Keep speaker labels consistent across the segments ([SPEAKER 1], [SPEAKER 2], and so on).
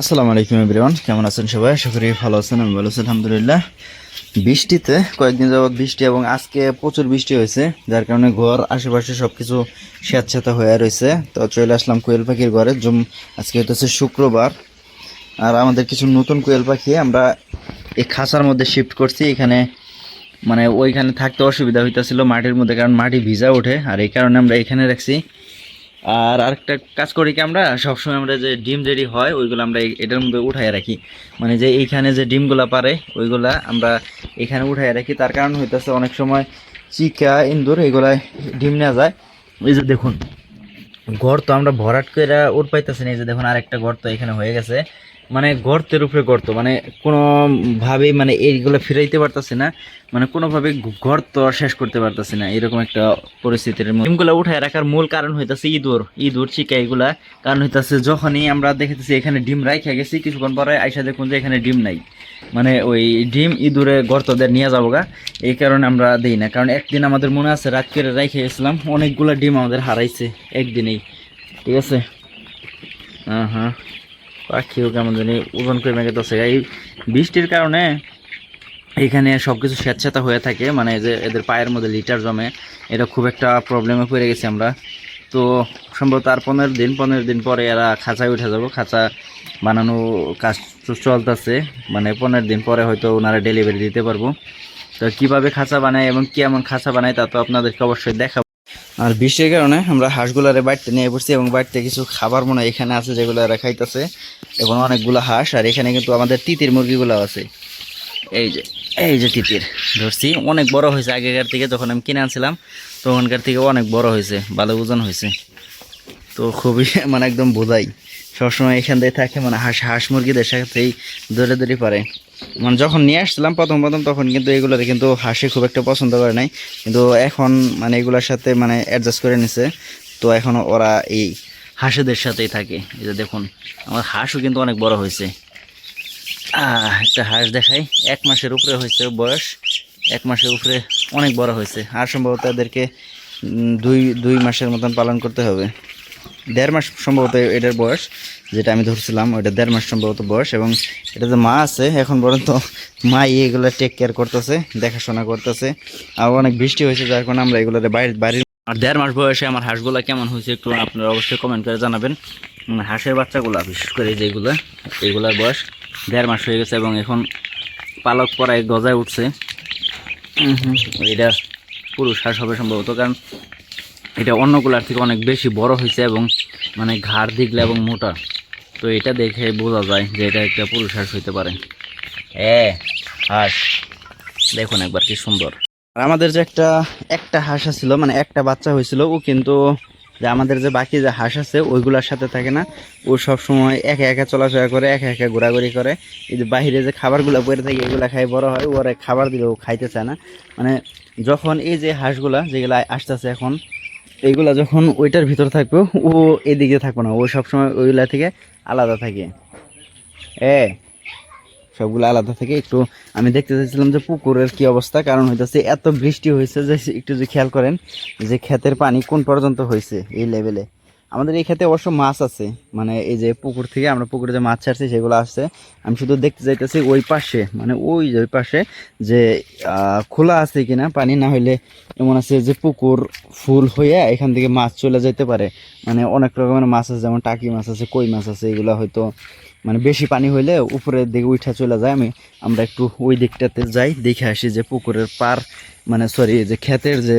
[SPEAKER 1] আসসালামু আলাইকুম এভরিওয়ান, কেমন আছেন সবাই? আশা করি ভালো আছেন, আমি ভালো আছি, আলহামদুলিল্লাহ। বৃষ্টিতে কয়েকদিন যাবৎ বৃষ্টি এবং আজকে প্রচুর বৃষ্টি হয়েছে, যার কারণে ঘর, আশেপাশে সব কিছু স্যাঁতস্যাঁতা হয়ে রয়েছে। তো চলে আসলাম কোয়েল পাখির ঘরে। জুম, আজকে হচ্ছে শুক্রবার। আর আমাদের কিছু নতুন কোয়েল পাখি আমরা এই খাঁচার মধ্যে শিফট করছি। এখানে মানে ওইখানে থাকতে অসুবিধা হইতেছিল মাটির মধ্যে, কারণ মাটি ভিজা ওঠে। আর এই কারণে আমরা এখানে রাখছি। আর আরেকটা কাজ করি কি আমরা? সবসময় আমরা যে ডিম যেটি হয়, ওইগুলো আমরা এটার মধ্যে উঠাই রাখি। মানে যে এইখানে যে ডিমগুলো পারে, ওইগুলা আমরা এখানে উঠাই রাখি। তার কারণ হইতেছে অনেক সময় চিকা, ইন্দুর, এগুলায় ডিম নেওয়া যায়। এই যে দেখুন ঘর তো আমরা ভরাট করে ওর পাইতেছি না। এই যে দেখুন, আরেকটা ঘর তো এখানে হয়ে গেছে। মানে গর্তের উপরে গর্ত মানে কোনোভাবেই মানে এইগুলো ফিরাইতে পারতেছি না মানে কোনোভাবে গর্ত শেষ করতে পারতেছি না, এরকম একটা পরিস্থিতির মধ্যে। ডিমগুলো উঠায় রাখার মূল কারণ হইতাছে ইঁদুর ইঁদুর চিকা এগুলা। কারণ হইতাছে যখনই আমরা দেখতেছি এখানে ডিম রাইখা গেছি, কিছুক্ষণ পরে আইসা দেখুন যে এখানে ডিম নাই। মানে ওই ডিম ইঁদুরে গর্তদের নিয়ে যাব গা এই কারণে আমরা দিই না। কারণ একদিন আমাদের মনে আছে, রাত করে রাইখে গেছিলাম, অনেকগুলো ডিম আমাদের হারাইছে একদিনেই। ঠিক আছে? হ্যাঁ হ্যাঁ পাখিও কেমন জানি ওজন করে মেঘেতেছে এই বৃষ্টির কারণে এখানে সব কিছু স্বেচ্ছাতা হয়ে থাকে। মানে যে এদের পায়ের মধ্যে লিটার জমে, এটা খুব একটা প্রবলেমে পড়ে গেছি আমরা। তো সম্ভবত আর পনেরো দিন পনেরো দিন পরে এরা খাঁচায় উঠে যাব। খাঁচা বানানো কাজ চলতেছে। মানে পনেরো দিন পরে হয়তো ওনারা ডেলিভারি দিতে পারব। তো কীভাবে খাঁচা বানায় এবং কেমন খাঁচা বানায় তা তো আপনাদেরকে অবশ্যই দেখাবো। আর বৃষ্টির কারণে আমরা হাঁসগুলার বাড়িতে নিয়ে পড়ছি এবং বাড়িতে কিছু খাবার মনে এখানে আছে যেগুলো এরা খাইতেছে, এবং অনেকগুলো হাঁস, আর এখানে কিন্তু আমাদের তিতির মুরগিগুলো আছে। এই যে এই যে তিতির, ধরছি। অনেক বড় হয়েছে আগেকার থেকে যখন আমি কিনে আনছিলাম, তখনকার থেকে অনেক বড় হয়েছে, ভালো ওজন হয়েছে। তো খুবই মানে একদম বোঝাই। সবসময় এখান থেকে থাকে মানে হাঁস হাঁস মুরগিদের সাথেই দৌড়ে দৌড়ে পারে মানে যখন নিয়ে আসছিলাম প্রথম প্রথম তখন কিন্তু এগুলোতে কিন্তু হাঁসে খুব একটা পছন্দ করে নাই। কিন্তু এখন মানে এগুলোর সাথে মানে অ্যাডজাস্ট করে নিছে। তো এখন ওরা এই হাঁসেদের সাথেই থাকে। এই যে দেখুন, আমার হাঁসও কিন্তু অনেক বড় হয়েছে। একটা হাঁস দেখাই। এক মাসের উপরে হয়েছে বয়স। এক মাসের উপরে অনেক বড় হয়েছে। আর সম্ভবত এদেরকে দুই দুই মাসের মতন পালন করতে হবে। দেড় মাস সম্ভবত এটার বয়স, যেটা আমি ধরছিলাম, ওইটা দেড় মাস সম্ভবত বয়স, এবং এটা যে মা আছে, এখন পর্যন্ত মা এগুলো টেক কেয়ার করতেছে, দেখাশোনা করতেছে। আর অনেক বৃষ্টি হয়েছে, যার কারণে আমরা এগুলো বাড়ির বাড়ির আর দেড় মাস বয়সে আমার হাঁসগুলো কেমন হয়েছে একটু আপনারা অবশ্যই কমেন্ট করে জানাবেন। হাঁসের বাচ্চাগুলো, বিশেষ করে যেগুলো, এইগুলোর বয়স দেড় মাস হয়ে গেছে, এবং এখন পালক পরায় গজায় উঠছে। এটা পুরুষ হাঁস হবে সম্ভবত, কারণ এটা অন্যগুলার থেকে অনেক বেশি বড় হয়েছে এবং মানে ঘাড় দিগলে এবং মোটা। তো এটা দেখে বোঝা যায় যে এটা একটা পুরুষ হাঁস হইতে পারে। এ, হাঁস। দেখুন একবার কি সুন্দর। আর আমাদের যে একটা একটা হাঁস ছিল মানে একটা বাচ্চা হয়েছিল, ও কিন্তু যে আমাদের যে বাকি যে হাঁস আছে, ওইগুলোর সাথে থাকে না। ও সব সময় একা একা চলাফেরা করে, একা একা ঘোরাঘুরি করে। এই যে বাহিরে যে খাবারগুলো পড়ে থাকে, এগুলো খাই বড় হয়, ওরা খাবার দিলেও খাইতে চায় না। মানে যখন এই যে হাঁসগুলা, যেগুলো আসতেছে এখন এইগুলা যখন ওইটার ভিতর থাকবে, ও এদিকে থাকবে না, ও সবসময় ওইগুলা থেকে আলাদা থাকে। এ, সবগুলো আলাদা থাকে। একটু আমি দেখতে চাইছিলাম যে পুকুরের কি অবস্থা, কারণ হইতেছে এত বৃষ্টি হয়েছে যে একটু যদি খেয়াল করেন যে ক্ষেতের পানি কোন পর্যন্ত হয়েছে এই লেভেলে আমাদের এই খেতে অবশ্য মাছ আছে। মানে এই যে পুকুর থেকে আমরা পুকুরে যে মাছ ছাড়ছি, সেগুলো আসছে। আমি শুধু দেখতে চাইতেছি ওই পাশে মানে ওই যে ওই পাশে যে খোলা আছে কিনা পানি, না হইলে এমন আছে যে পুকুর ফুল হয়ে এখান থেকে মাছ চলে যেতে পারে। মানে অনেক রকমের মাছ আছে, যেমন টাকি মাছ আছে, কই মাছ আছে, এগুলো হয়তো মানে বেশি পানি হইলে উপরের দিকে উঠা চলে যায়। আমি, আমরা একটু ওই দিকটাতে যাই, দেখে আসি যে পুকুরের পার মানে সরি যে ক্ষেতের যে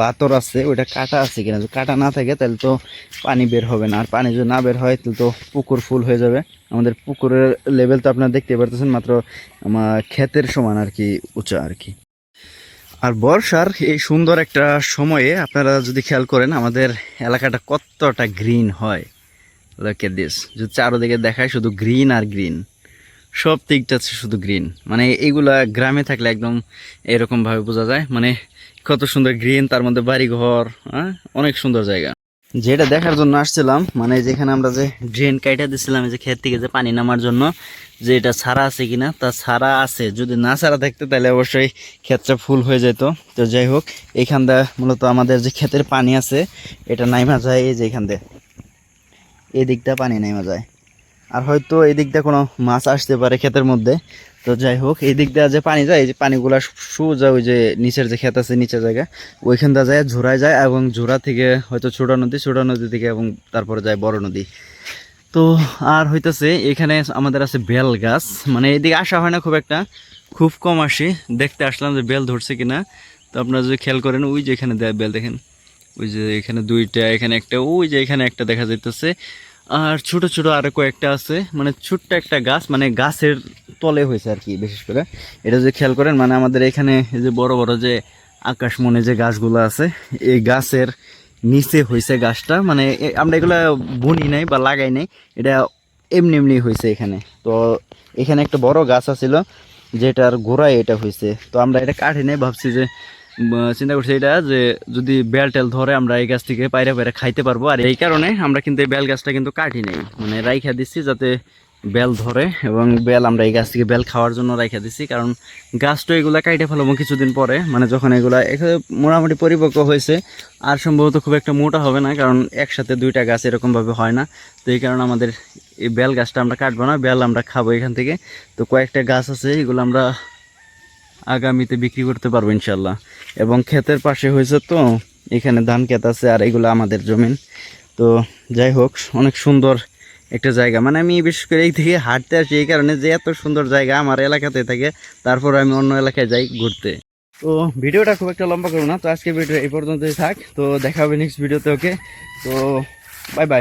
[SPEAKER 1] বাতর আছে, ওইটা কাটা আছে কিনা। যদি কাটা না থাকে, তাহলে তো পানি বের হবে না। আর পানি যদি না বের হয়, তাহলে তো পুকুর ফুল হয়ে যাবে। আমাদের পুকুরের লেভেল তো আপনারা দেখতে পারতেছেন, মাত্র আমার ক্ষেতের সমান আর কি, উঁচা আর কি। আর বর্ষার এই সুন্দর একটা সময়ে আপনারা যদি খেয়াল করেন, আমাদের এলাকাটা কতটা গ্রিন হয়। লোকে দিস চারোদিকে দেখায় শুধু গ্রিন আর গ্রিন সব দিকটা শুধু গ্রিন মানে এইগুলা গ্রামে থাকলে একদম এরকমভাবে বোঝা যায়। মানে কত সুন্দর গ্রিন তার মধ্যে বাড়ি ঘর হ্যাঁ? অনেক সুন্দর জায়গা। যেটা দেখার জন্য আসছিলাম মানে যেখানে আমরা যে ড্রেন কাইটা দিছিলাম যে ক্ষেত থেকে যে পানি নামার জন্য, যে এটা ছাড়া আছে কিনা, তা ছাড়া আছে। যদি না ছাড়া থাকতো, তাহলে অবশ্যই ক্ষেতটা ফুল হয়ে যেত। তো যাই হোক, এখান দিয়ে মূলত আমাদের যে ক্ষেতের পানি আছে, এটা নাইমা যায় এই যে এখান দিয়ে এই দিকটা পানি নেমে যায়। আর হয়তো এই দিক দিয়ে কোনো মাছ আসতে পারে ক্ষেতের মধ্যে। তো যাই হোক এই দিক দিয়ে যে পানি যায়, এই যে পানিগুলা সোজা ওই যে নিচের যে ক্ষেত আছে, নিচের জায়গা, ওইখান দিয়ে যায়, ঝোড়ায় যায় এবং ঝোড়া থেকে হয়তো ছোট নদী ছোট নদী থেকে এবং তারপরে যায় বড় নদী। তো আর হইতেছে, এখানে আমাদের আছে বেল গাছ। মানে এদিকে আসা হয় না খুব একটা, খুব কম আসি। দেখতে আসলাম যে বেল ধরছে কিনা। তো আপনারা যদি খেয়াল করেন, ওই যে এখানে দেয় বেল দেখেন। ওই যে এখানে দুইটা, এখানে একটা, ওই যে এখানে একটা দেখা যাইতেছে। আর ছোট ছোট আরও কয়েকটা আছে। মানে ছোট্ট একটা গাছ মানে গাছের তলে হয়েছে আর কি, বিশেষ করে। এটা যদি খেয়াল করেন মানে আমাদের এখানে যে বড় বড় যে আকাশমনে যে গাছগুলো আছে, এই গাছের নিচে হয়েছে গাছটা। মানে আমরা এগুলা বুনি নাই বা লাগাই নাই, এটা এমনি এমনি হয়েছে এখানে। তো এখানে একটা বড় গাছ আছিল, যেটার গোড়ায় এটা হয়েছে। তো আমরা এটা কাটি নাই, ভাবছি যে চিন্তা করছি এটা যে যদি বেল টেল ধরে আমরা এই গাছ থেকে পায়রা পায়রা খাইতে পারব, আর এই কারণে আমরা কিন্তু এই বেল গাছটা কিন্তু কাটি নাই। মানে রাইখা দিচ্ছি যাতে বেল ধরে, এবং বেল আমরা এই গাছ থেকে বেল খাওয়ার জন্য রাইখা দিচ্ছি কারণ গাছ তো এগুলা কাইটে ফেলব কিছুদিন পরে। মানে যখন এগুলা এখানে মোটামুটি পরিপক্ক হয়েছে, আর সম্ভবত খুব একটা মোটা হবে না, কারণ একসাথে দুইটা গাছ এরকমভাবে হয় না। তো এই কারণে আমাদের এই বেল গাছটা আমরা কাটবো না, বেল আমরা খাব এখান থেকে। তো কয়েকটা গাছ আছে, এগুলো আমরা আগামীতে বিক্রি করতে পারব ইনশাল্লাহ এবং ক্ষেতের পাশে হয়েছে তো, এখানে ধান ক্ষেত আছে আর এগুলো আমাদের জমিন। তো যাই হোক, অনেক সুন্দর একটা জায়গা। মানে আমি বিশেষ করে এই থেকে হাঁটতে আসি এই কারণে যে এত সুন্দর জায়গা আমার এলাকাতে থাকে, তারপর আমি অন্য এলাকায় যাই ঘুরতে। তো ভিডিওটা খুব একটা লম্বা করব না, তো আজকে ভিডিও এই পর্যন্তই থাক। তো দেখা হবে নেক্সট ভিডিওতে ওকে তো বাই বাই